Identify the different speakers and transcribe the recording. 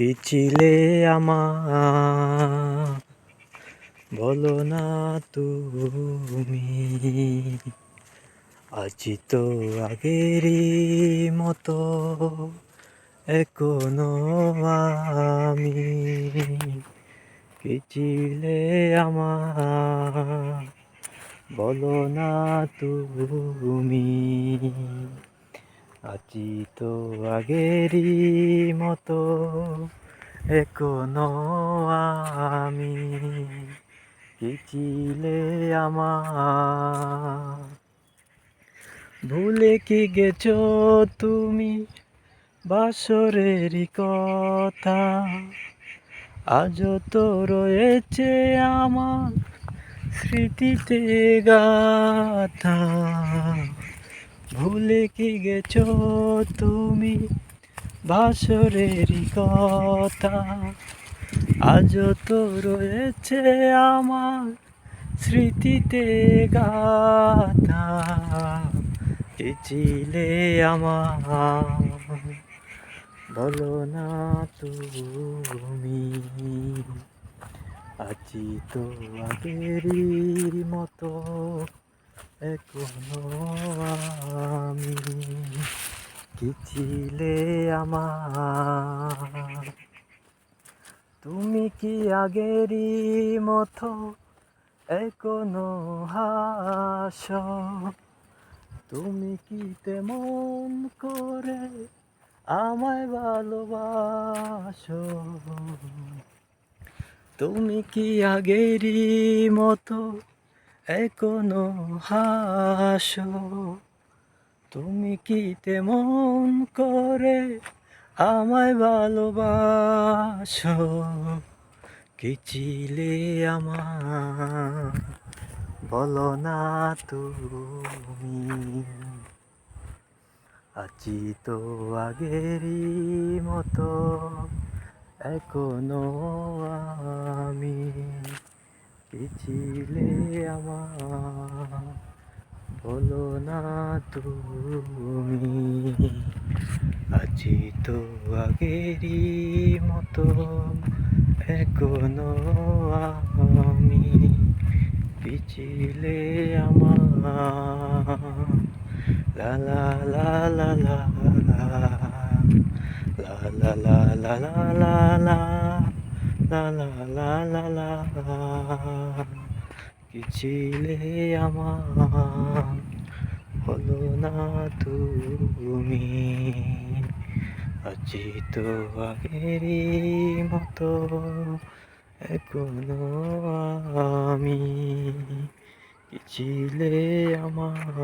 Speaker 1: কি ছিলে আমার? বলো না তুমি। আছি তো আগেরই মতো, এখনও আমি। কি ছিলে আমার? বলো না তুমি। আছি তো আগেরই মতো, এখনও আমি কি ছিলে আমার। ভুলে কি গেছো তুমি বাসরের কথা? আজও তো রয়েছে আমার স্মৃতিতে গাথা। ভুলে কি গেছো তুমি? বাসরেরই কথা। আজও তো রয়েছে আমার স্মৃতিতে গাথা। কে ছিলে আমার? বলো না তুমি। আছি তো আগেরই মতো। এখনও আমি কি ছিলে আমার তুমি কি আগেরই মতো এখনও হাস? তুমি কি তেমন করে আমায় ভালোবাসো? তুমি কি আগেরই মতো এখনও হাসো। তুমি কি তেমন করে আমায় ভালোবাসো? কি ছিলে আমার? বলো না তুমি। আছি তো আগেরই মতো, এখনও ছিলে আমার, বলো না তুমি। আছি তো আগেরই মতো, এখনও আমি পিছিলে আমার। লা লা লা লা লা লা লা লা লা লা লা। লা লা লা লা লা কি আমার? হলো না তুমি। আছি তো আগেরই মতো, এখনও আমি। কি ছিলে আমার?